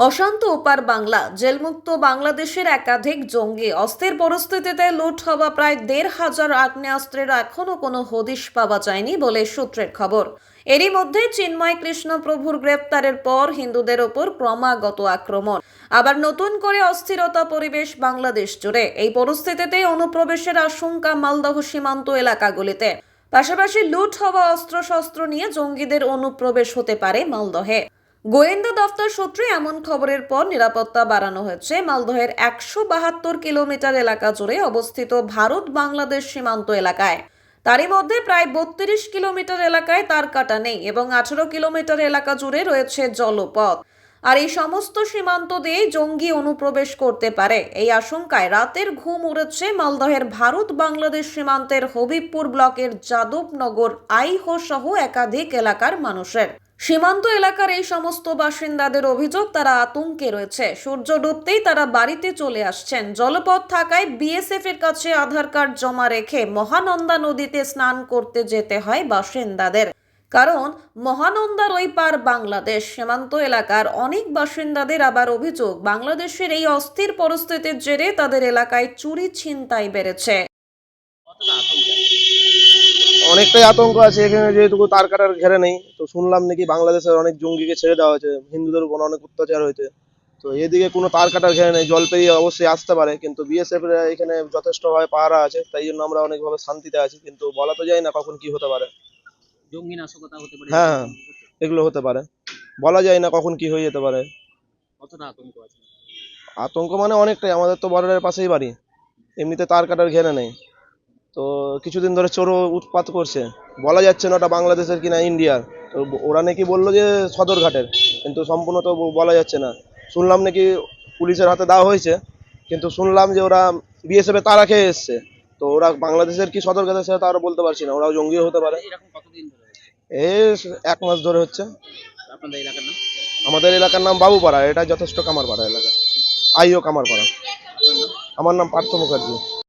অশান্ত ওপার বাংলা, জেলমুক্ত বাংলাদেশের একাধিক জঙ্গি অস্থির পরিস্থিতিতে লুট হওয়া প্রায় দেড় হাজার আগ্নেয়াস্ত্রের এখনও কোনো হদিশ পাওয়া যায়নি বলে সূত্রের খবর। এরই মধ্যে চিন্ময় কৃষ্ণ প্রভুর গ্রেপ্তারের পর হিন্দুদের ওপর ক্রমাগত আক্রমণ। আবার নতুন করে অস্থিরতা পরিবেশ বাংলাদেশ জুড়ে। এই পরিস্থিতিতে অনুপ্রবেশের আশঙ্কা মালদহ সীমান্ত এলাকাগুলিতে। পাশাপাশি লুট হওয়া অস্ত্রশস্ত্র নিয়ে জঙ্গিদের অনুপ্রবেশ হতে পারে মালদহে। গোয়েন্দা দফতর সূত্রে এমন খবরের পর নিরাপত্তা বাড়ানো হয়েছে। মালদহের একশো বাহাত্তর কিলোমিটার এলাকা জুড়ে অবস্থিত ভারত বাংলাদেশ সীমান্ত এলাকায়। তারই মধ্যে প্রায় বত্রিশ কিলোমিটার এলাকায় তার কাটা নেই এবং আঠারো কিলোমিটার এলাকা জুড়ে রয়েছে জলপথ। আর এই সমস্ত সীমান্ত দিয়েই জঙ্গি অনুপ্রবেশ করতে পারে। এই আশঙ্কায় রাতের ঘুম উড়েছে মালদহের ভারত বাংলাদেশ সীমান্তের হবিবপুর ব্লকের যাদবনগর আইহো সহ একাধিক এলাকার মানুষের। সীমান্ত এলাকার এই সমস্ত বাসিন্দাদের অভিযোগ, তারা আতঙ্কে রয়েছে। সূর্য ডুবতেই তারা বাড়িতে চলে আসছেন। জলপথ থাকায় বিএসএফ এর কাছে আধার কার্ড জমা রেখে মহানন্দা নদীতে স্নান করতে যেতে হয় বাসিন্দাদের। কারণ, মহানন্দার ওই পার বাংলাদেশ। সীমান্ত এলাকার অনেক বাসিন্দাদের আবার অভিযোগ, বাংলাদেশের এই অস্থির পরিস্থিতির জেরে তাদের এলাকায় চুরি ছিনতাই বেড়েছে। অনেকটাই আতঙ্ক আছে এখানে যেহেতু তার কাটার ঘেরে নেই তো শুনলাম নাকি বাংলাদেশের অনেক জঙ্গিকে ছেড়ে দেওয়া হয়েছে হিন্দুদের উপর অনেক অত্যাচার হয়েছে। তো এদিকে কোনো তার কাটার ঘেরে নেই জল পেরিয়ে অবশ্যই আসতে পারে কিন্তু বিএসএফ এখানে যথেষ্টভাবে পাহারা আছে তাই জন্য আমরা অনেকভাবে শান্তিতে আছি কিন্তু বলা তো যায় না কখন কি হতে পারে। জঙ্গি নাশকতা হতে পারে। হ্যাঁ এগুলো হতে পারে। বলা যায় না কখন কি হয়ে যেতে পারে। কতটা আতঙ্ক আছে? আতঙ্ক মানে অনেকটাই আমাদের তো বর্ডারের পাশেই বাড়ি এমনিতে তার কাটার ঘেরে নেই। তো কিছুদিন ধরে চোরও উৎপাত করছে। বলা যাচ্ছে না ওটা বাংলাদেশের কিনা ইন্ডিয়ার। তো ওরা নাকি বলল যে সদরঘাটের কিন্তু সম্পূর্ণ তো বলা যাচ্ছে না। শুনলাম নাকি পুলিশের হাতে দেওয়া হয়েছে কিন্তু শুনলাম যে ওরা বিএসএফ তারা খেয়ে এসছে। তো ওরা বাংলাদেশের কি সদরঘাটের সেটা তারা বলতে পারছি না ওরাও জঙ্গিও হতে পারে? এই এক মাস ধরে হচ্ছে। আমাদের এলাকার নাম বাবুপাড়া এটা যথেষ্ট কামারপাড়া এলাকা। আইও কামারপাড়া। আমার নাম পার্থ মুখার্জি।